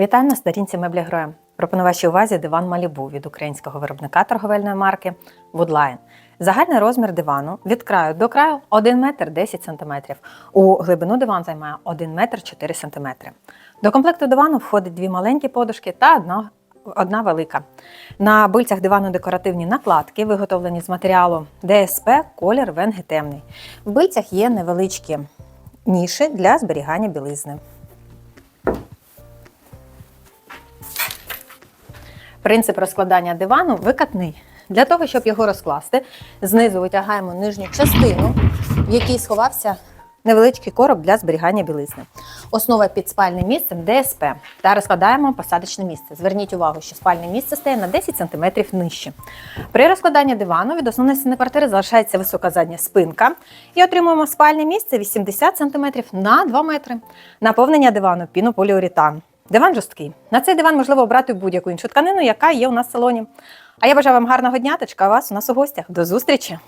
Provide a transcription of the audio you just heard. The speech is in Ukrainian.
Вітаю на сторінці меблі Гроя. Пропоную вашій увазі диван Малібу від українського виробника торговельної марки Woodline. Загальний розмір дивану від краю до краю 1 метр 10 см. У глибину диван займає 1 метр 4 см. До комплекту дивану входить дві маленькі подушки та одна, одна велика. На бильцях дивану декоративні накладки, виготовлені з матеріалу ДСП, колір венги темний. В бильцях є невеличкі ніші для зберігання білизни. Принцип розкладання дивану викатний. Для того, щоб його розкласти, знизу витягаємо нижню частину, в якій сховався невеличкий короб для зберігання білизни. Основа під спальним місцем ДСП та розкладаємо посадочне місце. Зверніть увагу, що спальне місце стає на 10 см нижче. При розкладанні дивану від основної стіни квартири залишається висока задня спинка і отримуємо спальне місце 80 см на 2 метри. Наповнення дивану пінополіуретан. Диван жорсткий. На цей диван можливо обрати будь-яку іншу тканину, яка є у нас в салоні. А я бажаю вам гарного дня та чекаю вас у нас у гостях. До зустрічі!